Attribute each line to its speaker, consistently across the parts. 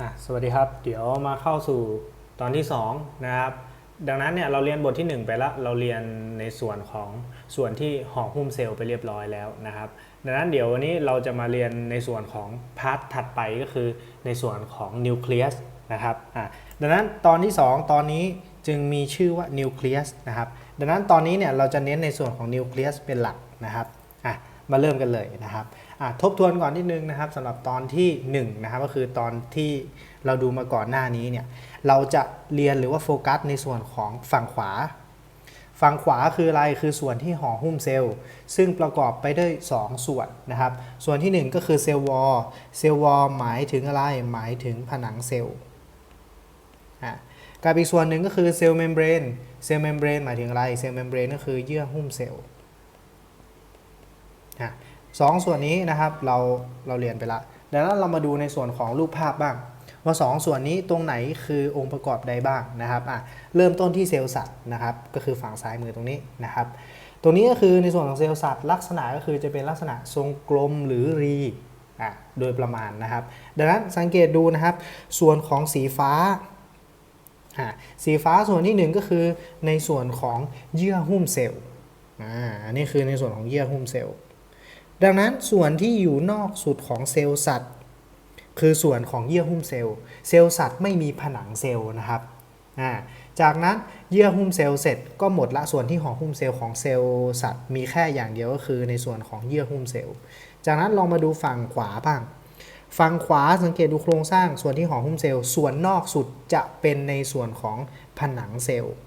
Speaker 1: อะสวัสดีครับ เดี๋ยวมาเข้าสู่ตอนที่2นะครับ ดังนั้นเนี่ยเราเรียนบทที่ 1 ไปแล้ว เราเรียนในส่วนของส่วนที่ห่อหุ้มเซลล์ไปเรียบร้อยแล้วนะครับ ดังนั้นเดี๋ยววันนี้เราจะมาเรียนในส่วนของพาร์ทถัดไปก็คือในส่วนของนิวเคลียสนะครับอะดังนั้นตอนที่ 2 ตอนนี้จึงมีชื่อว่านิวเคลียสนะครับ ดังนั้นตอนนี้เนี่ยเราจะเน้นในส่วนของนิวเคลียสเป็นหลักนะครับอะ มาเริ่มกันเลยนะครับทบทวนก่อนนิดนึงนะครับสำหรับตอนที่1นะครับก็คือตอนที่เราดูมาก่อนหน้านี้เนี่ยเราจะเรียนหรือว่าโฟกัสในส่วนของฝั่งขวา ฝั่งขวาคืออะไรคือส่วนที่ห่อหุ้มเซลล์ ซึ่งประกอบไปด้วย 2 ส่วนนะครับ ส่วนทีหนึ่1 ก็คือเซลล์วอลเซลล์วอลหมายถึงอะไรหมายถึงผนังเซลล์กับอีกส่วนหนึ่งก็คือเซลล์เมมเบรนเซลล์เมมเบรนหมายถึงอะไรเซลล์เมมเบรนก็คือเยื่อหุ้มเซลล์ อะสองส่วนนี้นะครับเราเราเรียนไปละดังนั้นเรามาดูในส่วนของรูปภาพบ้าง ว่าสองส่วนนี้ตรงไหนคือองค์ประกอบใดบ้างนะครับอะเริ่มต้นที่เซลล์สัตว์นะครับก็คือฝั่งซ้ายมือตรงนี้นะครับตรงนี้ก็คือในส่วนของเซลล์สัตว์ลักษณะก็คือจะเป็นลักษณะทรงกลมหรือรีอะโดยประมาณนะครับ ดังนั้นสังเกตดูนะครับ ส่วนของสีฟ้าอะสีฟ้าส่วนที่หนึ่งก็คือในส่วนของเยื่อหุ้มเซลล์อ่าอันนี้คือในส่วนของเยื่อหุ้มเซลล์ ดังนั้นส่วนที่อยู่นอกสุดของเซลล์สัตว์ คือส่วนของเยื่อหุ้มเซลล์ เซลล์สัตว์ไม่มีผนังเซลล์นะครับจากนั้นเยื่อหุ้มเซลล์เสร็จก็หมดละส่วนที่ห่อหุ้มเซลล์ของเซลล์สัตว์มีแค่อย่างเดียวก็คือในส่วนของเยื่อหุ้มเซลล์ จากนั้นลองมาดูฝั่งขวาบ้าง ฝั่งขวาสังเกตดูโครงสร้างส่วนที่ห่อหุ้มเซลล์ ส่วนนอกสุดจะเป็นในส่วนของผนังเซลล์ อะ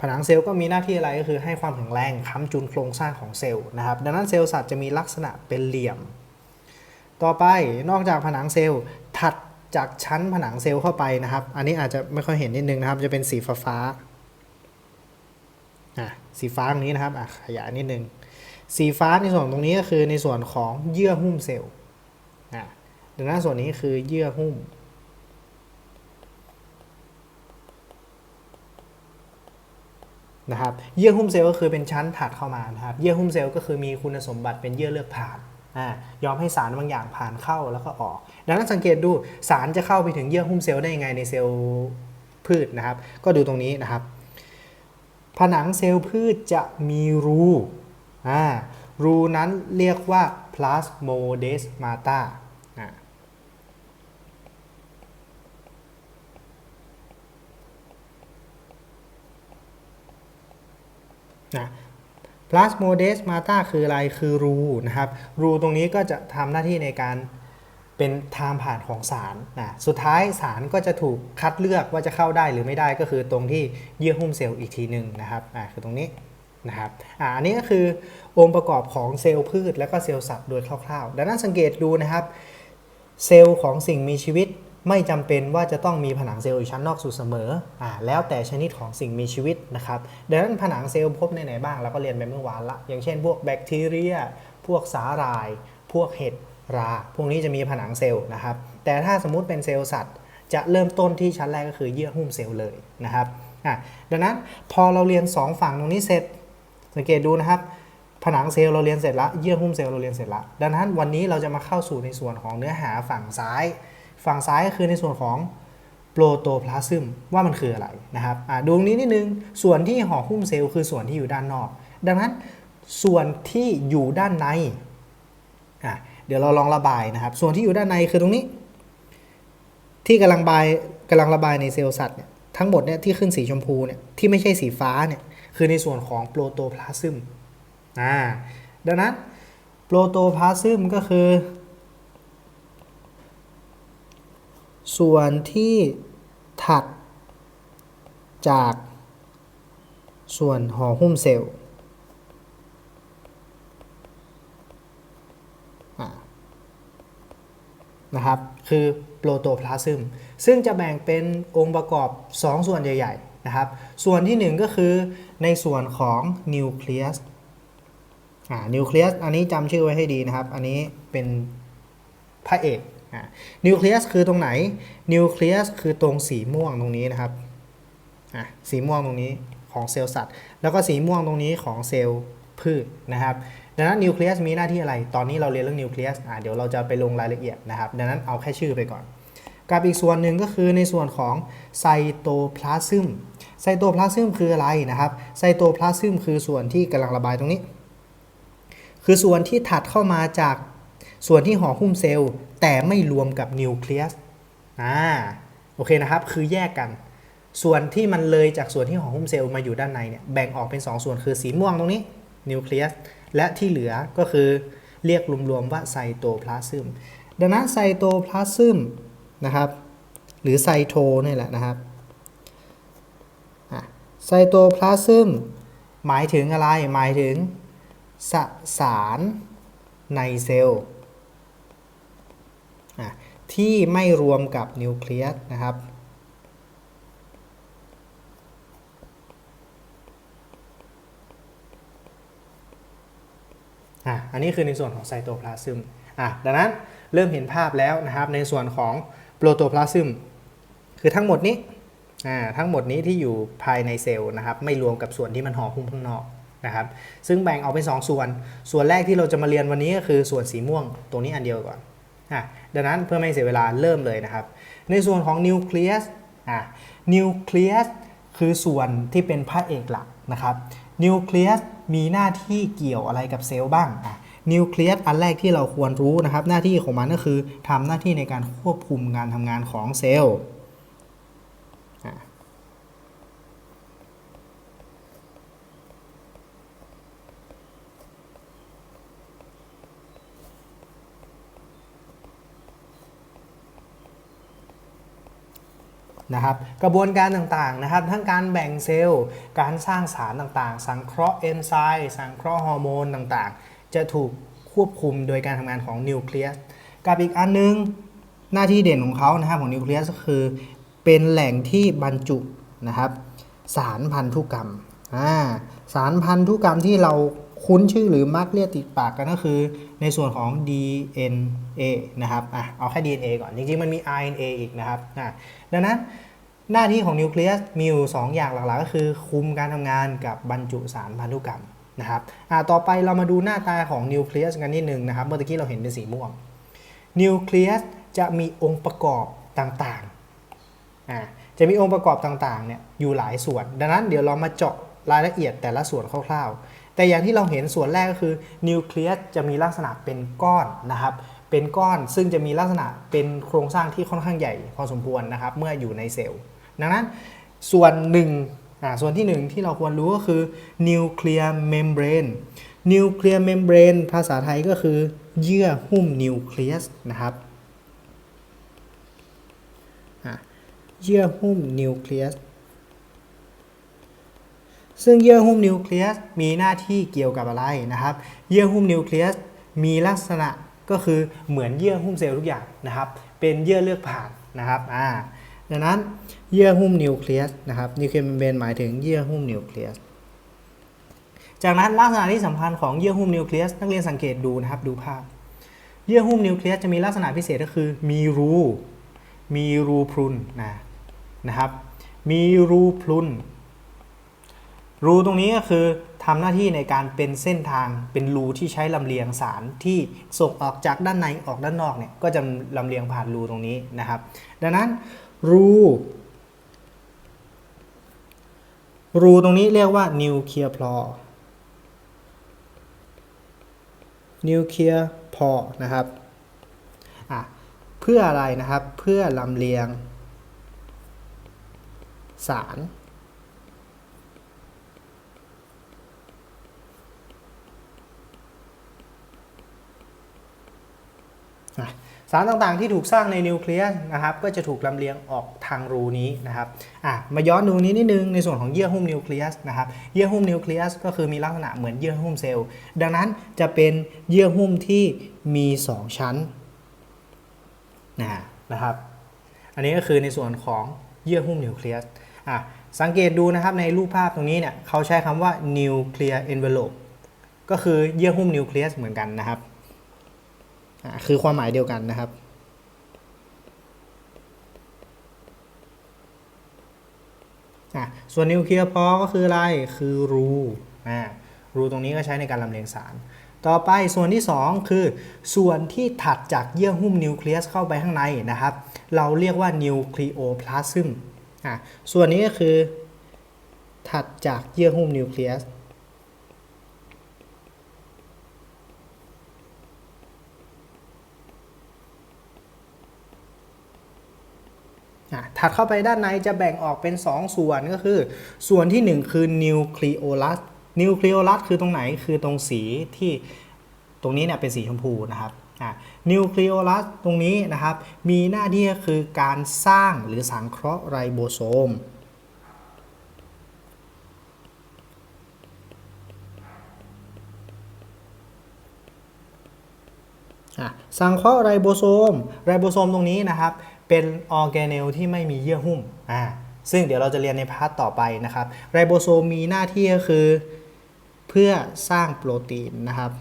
Speaker 1: ผนังเซลล์ก็มีหน้าที่อะไรก็คือให้ความแข็งแรงค้ำจุนโครงสร้างของเซลล์นะครับ ดังนั้นเซลล์สัตว์จะมีลักษณะเป็นเหลี่ยม ต่อไปนอกจากผนังเซลล์ถัดจากชั้นผนังเซลล์เข้าไปนะครับ อันนี้อาจจะไม่ค่อยเห็นนิดนึงนะครับ จะเป็นสีฟ้าฟ้าๆอะสีฟ้าตรงนี้นะครับขยายนิดนึง สีฟ้าในส่วนตรงนี้ก็คือในส่วนของเยื่อหุ้มเซลล์ดังนั้นส่วนนี้คือเยื่อหุ้ม นะครับเยื่อหุ้มเซลล์ก็คือเป็นชั้นถัดเข้ามานะครับเยื่อหุ้มเซลล์ก็คือมีคุณสมบัติเป็นเยื่อเลือกผ่านอ่ายอมให้สารบางอย่างผ่านเข้าแล้วก็ออก ดังนั้นสังเกตดูสารจะเข้าไปถึงเยื่อหุ้มเซลล์ได้ยังไงในเซลล์พืชนะครับ ก็ดูตรงนี้นะครับ ผนังเซลล์พืชจะมีรูอ่ารูนั้นเรียกว่า plasmodesmata นะ plasmodesmata คืออะไรคือรูนะครับรูตรงนี้ก็จะทำหน้าที่ในการเป็นทางผ่านของสารนะสุดท้ายสารก็จะถูกคัดเลือกว่าจะเข้าได้หรือไม่ได้ก็คือตรงที่เยื่อหุ้มเซลล์อีกทีหนึ่งนะครับอ่าคือตรงนี้นะครับอ่าอันนี้ก็คือองค์ประกอบของเซลล์พืชและก็เซลล์สัตว์โดยคร่าวๆ ดังนั้นสังเกตดูนะครับ เซลล์ของสิ่งมีชีวิต ไม่จำเป็นว่าจะต้องมีผนังเซลล์อยู่ชั้นนอกสุดเสมออ่าแล้วแต่ชนิดของสิ่งมีชีวิตนะครับดังนั้นผนังเซลล์พบในไหนบ้างเราก็เรียนไปเมื่อวานละ อย่างเช่นพวกแบคทีเรีย พวกสาหร่าย พวกเห็ดรา พวกนี้จะมีผนังเซลล์นะครับ แต่ถ้าสมมุติเป็นเซลล์สัตว์ จะเริ่มต้นที่ชั้นแรกก็คือเยื่อหุ้มเซลล์เลยนะครับอะดังนั้นพอเราเรียน 2 ฝั่งตรงนี้เสร็จ สังเกตดูนะครับผนังเซลล์เราเรียนเสร็จล้วเยื่อหุ้มเซลล์เราเรียนเสร็จล้วดังนั้นวันนี้เราจะมาเข้าสู่ในส่วนของเนื้อหาฝั่งซ้าย ฝั่งซ้ายก็คือในส่วนของโปรโตพลาซึมว่ามันคืออะไรนะครับอะดูตรงนี้นิดนึง ส่วนที่ห่อหุ้มเซลล์คือส่วนที่อยู่ด้านนอก ดังนั้นส่วนที่อยู่ด้านในอะเดี๋ยวเราลองระบายนะครับ ส่วนที่อยู่ด้านในคือตรงนี้ ที่กำลังบายกำลังระบายในเซลล์สัตว์เนี่ยทั้งหมดเนี่ยที่ขึ้นสีชมพูเนี่ยที่ไม่ใช่สีฟ้าเนี่ยคือในส่วนของโปรโตพลาซึมอ่าดังนั้นโปรโตพลาซึมก็คือ ส่วนที่ถัด จากส่วนห่อหุ้มเซลล์นะครับ คือโปรโตพลาซึมซึ่งจะแบ่งเป็นองค์ประกอบ 2 ส่วนใหญ่ๆนะครับ ส่วนที่ 1 ก็คือในส่วนของนิวเคลียสนิวเคลียสอันนี้จำชื่อไว้ให้ดีนะครับ อันนี้เป็นพระเอก นิวเคลียสคือตรงไหน นิวเคลียสคือตรงสีม่วงตรงนี้นะครับสีม่วงตรงนี้ของเซลล์สัตว์ แล้วก็สีม่วงตรงนี้ของเซลล์พืชนะครับ ดังนั้นนิวเคลียสมีหน้าที่อะไร ตอนนี้เราเรียนเรื่องนิวเคลียสเดี๋ยวเราจะไปลงรายละเอียดนะครับ ดังนั้นเอาแค่ชื่อไปก่อน กับอีกส่วนหนึ่งก็คือในส่วนของไซโตพลาซึม ไซโตพลาซึมคืออะไรนะครับ ไซโตพลาซึมคือส่วนที่กำลังระบายตรงนี้ คือส่วนที่ถัดเข้ามาจาก ส่วนที่ห่อหุ้มเซลล์แต่ไม่รวมกับนิวเคลียสอ่าโอเคนะครับคือแยกกัน ส่วนที่มันเลยจากส่วนที่ห่อหุ้มเซลล์มาอยู่ด้านในเนี่ยแบ่งออกเป็น 2 ส่วนคือสีม่วงตรงนี้นิวเคลียสและที่เหลือก็คือเรียกรวมๆว่าไซโตพลาซึมดังนั้นไซโตพลาซึมนะครับหรือไซโทนี่แหละนะครับไซโตพลาซึมหมายถึงอะไรหมายถึงสสารในเซลล์ ที่ไม่รวมกับนิวเคลียสนะครับ อะ อันนี้คือในส่วนของไซโตพลาซึม อะ ดังนั้นเริ่มเห็นภาพแล้วนะครับในส่วนของโปรโตพลาซึม คือทั้งหมดนี้ อ่า ทั้งหมดนี้ที่อยู่ภายในเซลล์นะครับ ไม่รวมกับส่วนที่มันห่อหุ้มข้างนอกนะครับ ซึ่งแบ่งออกเป็น 2 ส่วน ส่วนแรกที่เราจะมาเรียนวันนี้ก็คือส่วนสีม่วง ตรงนี้อันเดียวก่อน ดังนั้นเพื่อไม่ให้เสียเวลาเริ่มเลยนะครับ ในส่วนของนิวเคลียสอะนิวเคลียสคือส่วนที่เป็นพระเอกหลักนะครับนิวเคลียสมีหน้าที่เกี่ยวอะไรกับเซลล์บ้างอะนิวเคลียสอันแรกที่เราควรรู้นะครับ หน้าที่ของมันก็คือทำหน้าที่ในการควบคุมการทำงานของเซลล์ นะครับกระบวนการต่างๆนะครับทั้งการแบ่งเซลล์ การสร้างสารต่างๆ สังเคราะห์เอนไซม์สังเคราะห์ฮอร์โมนต่างๆ จะถูกควบคุมโดยการทำงานของนิวเคลียสกับอีกอันนึงหน้าที่เด่นของเขานะครับของนิวเคลียสก็คือเป็นแหล่งที่บรรจุนะครับสารพันธุกรรมสารพันธุกรรมที่เรา คุ้นชื่อหรือมักเรียกติดปากกันก็คือในส่วนของ DNA นะครับอะเอาแค่ DNA ก่อน จริงๆ มันมี RNA อีกนะครับอะดังนั้นหน้าที่ของนิวเคลียสมีอยู่2อย่างหลักๆ ก็คือ คุมการทำงานกับบรรจุสารพันธุกรรมนะครับอะต่อไปเรามาดูหน้าตาของนิวเคลียสกันนิดนึงนะครับ เมื่อกี้เราเห็นเป็นสีม่วง นิวเคลียสจะมีองค์ประกอบต่างๆอะจะมีองค์ประกอบต่างๆเนี่ยอยู่หลายส่วน ดังนั้นเดี๋ยวเรามาเจาะรายละเอียดแต่ละส่วนคร่าวๆ แต่อย่างที่เราเห็นส่วนแรกก็คือนิวเคลียสจะมีลักษณะเป็นก้อนนะครับเป็นก้อนซึ่งจะมีลักษณะเป็นโครงสร้างที่ค่อนข้างใหญ่พอสมควรนะครับเมื่ออยู่ในเซลล์ดังนั้นส่วนหนึ่งส่วนที่หนึ่งที่เราควรรู้ก็คือนิวเคลียร์เมมเบรนนิวเคลียร์เมมเบรนภาษาไทยก็คือ เยื่อหุ้มนิวเคลียสนะครับเยื่อหุ้มนิวเคลียส ซึ่งเยื่อหุ้มนิวเคลียสมีหน้าที่เกี่ยวกับอะไรนะครับ เยื่อหุ้มนิวเคลียสมีลักษณะก็คือเหมือนเยื่อหุ้มเซลล์ทุกอย่างนะครับ เป็นเยื่อเลือกผ่านนะครับอ่าดังนั้นเยื่อหุ้มนิวเคลียสนะครับนิวเคลียร์เมมเบนหมายถึงเยื่อหุ้มนิวเคลียสจากนั้นลักษณะที่สำคัญของเยื่อหุ้มนิวเคลียสนักเรียนสังเกตดูนะครับดูภาพ เยื่อหุ้มนิวเคลียสจะมีลักษณะพิเศษก็คือมีรูมีรูพรุนนะนะครับ มีรูพรุน รูตรงนี้ก็คือทำหน้าที่ในการเป็นเส้นทางเป็นรูที่ใช้ลำเลียงสารที่ส่งออกจากด้านในออกด้านนอกเนี่ยก็จะลำเลียงผ่านรูตรงนี้นะครับ ดังนั้นรูรูตรงนี้เรียกว่านิวเคลียร์พลอนิวเคลียร์พอนะครับเพื่ออะไรนะครับเพื่อลำเลียงสาร สารต่างๆที่ถูกสร้างในนิวเคลียสนะครับก็จะถูกลำเลียงออกทางรูนี้นะครับอะมาย้อนดูนี้นิดนึงในส่วนของเยื่อหุ้มนิวเคลียสนะครับเยื่อหุ้มนิวเคลียสก็คือมีลักษณะเหมือนเยื่อหุ้มเซลล์ดังนั้นจะเป็นเยื่อหุ้มที่มี 2 ชั้นนะนะครับ อันนี้ก็คือในส่วนของเยื่อหุ้มนิวเคลียสอะสังเกตดูนะครับในรูปภาพตรงนี้เนี่ยเขาใช้คำว่านิวเคลียร์เอนเวลโลปก็คือเยื่อหุ้มนิวเคลียสเหมือนกันนะครับ คือความหมายเดียวกันนะครับ ส่วนนิวเคลียร์พอก็คืออะไร คือรูรูตรงนี้ก็ใช้ในการลำเลียงสาร ต่อไปส่วนที่ 2 คือ ส่วนที่ถัดจากเยื่อหุ้มนิวเคลียสเข้าไปข้างในนะครับ เราเรียกว่านิวคลีโอพลาซึมส่วนนี้ก็คือถัดจากเยื่อหุ้มนิวเคลียส ถัดเข้าไปด้านในจะแบ่งออกเป็น 2 ส่วนก็คือ ส่วนที่ 1 คือนิวคลีโอลัสนิวคลีโอลัสคือตรงไหนคือตรงสีที่ตรงนี้เนี่ยเป็นสีชมพูนะครับนิวคลีโอลัสตรงนี้นะครับ มีหน้าที่ก็คือการสร้างหรือสังเคราะห์ไรโบโซมสังเคราะห์ไรโบโซม ไรโบโซมตรงนี้นะครับ เป็นออร์แกเนลที่ไม่มีเยื่อหุ้มอ่าซึ่งเดี๋ยวเราจะเรียนในพาร์ทต่อไปนะครับ ไรโบโซมมีหน้าที่ก็คือ เพื่อสร้างโปรตีนนะครับ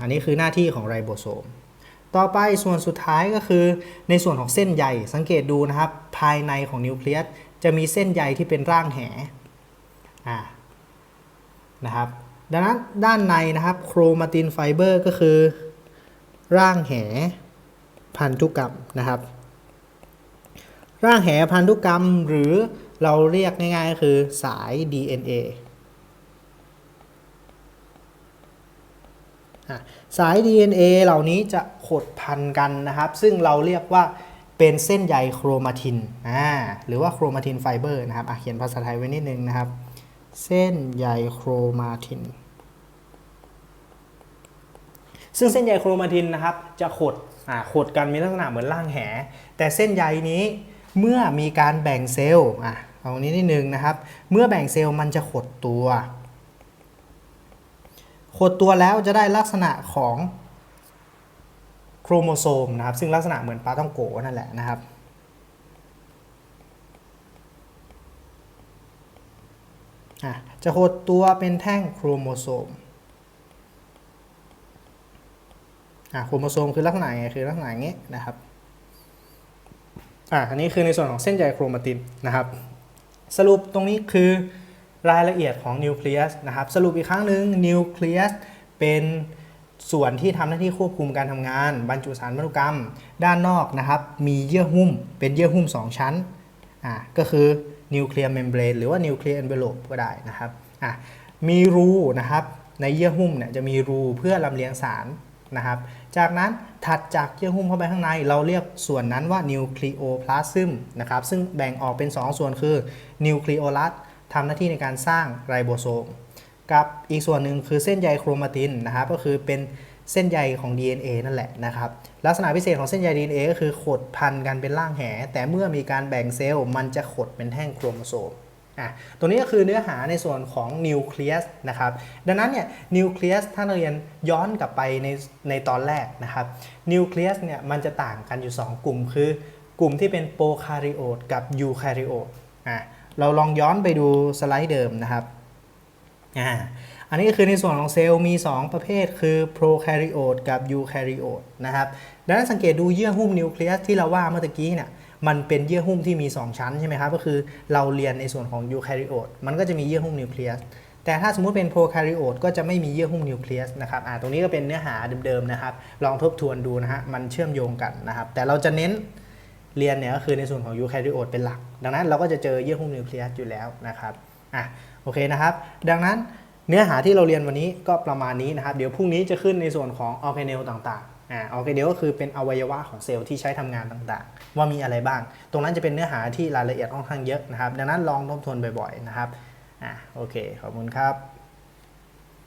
Speaker 1: อันนี้คือหน้าที่ของไรโบโซม ต่อไปส่วนสุดท้ายก็คือ ในส่วนของเส้นใยสังเกตดูนะครับ ภายในของนิวเคลียสจะมีเส้นใยที่เป็นร่างแห่นะครับ ดังนั้นด้านในนะครับโครมาตินไฟเบอร์ก็คือ ร่างแหพันธุกรรมนะครับ ร่างแหพันธุกรรมหรือเราเรียกง่ายๆก็คือสาย DNA สาย DNA เหล่านี้จะขดพันกันนะครับ ซึ่งเราเรียกว่าเป็นเส้นใยโครมาตินอ่าหรือว่าโครมาตินไฟเบอร์นะครับเขียนภาษาไทยไว้นิดนึงนะครับ เส้นใยโครมาติน ซึ่งเส้นใยโครมาตินนะครับจะขดอ่าขดกันมีลักษณะเหมือนร่างแห แต่เส้นใยนี้เมื่อมีการแบ่งเซลล์อะเอาตรงนี้นิดนึงนะครับ เมื่อแบ่งเซลล์มันจะขดตัวขดตัวแล้วจะได้ลักษณะของโครโมโซมนะครับ ซึ่งลักษณะเหมือนปลาต้องโกนั่นแหละนะครับอะจะหดตัวเป็นแท่งโครโมโซม อะโครโมโซมคือลักษณะไงคือลักษณะอย่างนี้นะครับอะอันนี้คือในส่วนของเส้นใยโครมาตินนะครับ สรุปตรงนี้คือรายละเอียดของนิวเคลียสนะครับ สรุปอีกครั้งหนึ่งนิวเคลียสเป็นส่วนที่ทำหน้าที่ควบคุมการทำงาน บรรจุสารพันธุกรรม ด้านนอกนะครับ มีเยื่อหุ้ม เป็นเยื่อหุ้ม 2 ชั้นอะก็คือนิวเคลียร์เมมเบรนหรือว่านิวเคลียร์ n v e l o p e ก็ได้นะครับอะมีรูนะครับในเยื่อหุ้มเนี่ยจะมีรูเพื่อลำเลียงสาร นะครับ จากนั้นถัดจากเยื่อหุ้มเข้าไปข้างใน เราเรียกส่วนนั้นว่านิวคลีโอพลาซึมนะครับ ซึ่งแบ่งออกเป็น 2 ส่วนคือนิวคลีโอลัสทำหน้าที่ในการสร้างไรโบโซม กับอีกส่วนหนึ่งคือเส้นใยโครมาตินนะครับ ก็คือเป็นเส้นใยของ DNA นั่นแหละนะครับ ลักษณะพิเศษของเส้นใย DNA ก็คือขดพันกันเป็นร่างแห แต่เมื่อมีการแบ่งเซลล์มันจะขดเป็นแท่งโครโมโซม อะตัวนี้ก็คือเนื้อหาในส่วนของนิวเคลียสนะครับดังนั้นเนี่ยนิวเคลียสถ้าเราเรียนย้อนกลับไปในในตอนแรกนะครับนิวเคลียสเนี่ยมันจะต่างกันอยู่ 2 กลุ่ม คือกลุ่มที่เป็นโปรคาริโอตกับยูคาริโอตอะเราลองย้อนไปดูสไลด์เดิมนะครับอ่าอันนี้ก็คือในส่วนของเซลล์มี 2 ประเภทคือโปรแคริโอตกับยูแคริโอตนะครับดังนั้นสังเกตดูเยื่อหุ้มนิวเคลียสที่เราว่าเมื่อกี้เนี่ย มันเป็นเยื่อหุ้มที่มี 2 ชั้นใช่ไหมครับก็คือเราเรียนในส่วนของยูแคริโอตมันก็จะมีเยื่อหุ้มนิวเคลียสแต่ถ้าสมมุติเป็นโปรแคริโอตก็จะไม่มีเยื่อหุ้มนิวเคลียสนะครับอ่าตรงนี้ก็เป็นเนื้อหาเดิมๆนะครับ ลองทบทวนดูนะฮะมันเชื่อมโยงกันนะครับ แต่เราจะเน้นเรียนเนี่ยก็คือในส่วนของยูแคริโอตเป็นหลัก ดังนั้นเราก็จะเจอเยื่อหุ้มนิวเคลียสอยู่แล้วนะครับอะโอเคนะครับ ดังนั้นเนื้อหาที่เราเรียนวันนี้ก็ประมาณนี้นะครับ เดี๋ยวพรุ่งนี้จะขึ้นในส่วนของออร์แกเนลต่างๆ อ่าออร์แกเนลก็คือเป็นอวัยวะของเซลล์ที่ใช้ทำงานต่างๆ ว่ามีอะไรบ้าง ตรงนั้นจะเป็นเนื้อหาที่รายละเอียดค่อนข้างเยอะนะครับ ดังนั้นลองทบทวนบ่อยๆนะครับอ่าโอเค ขอบคุณครับ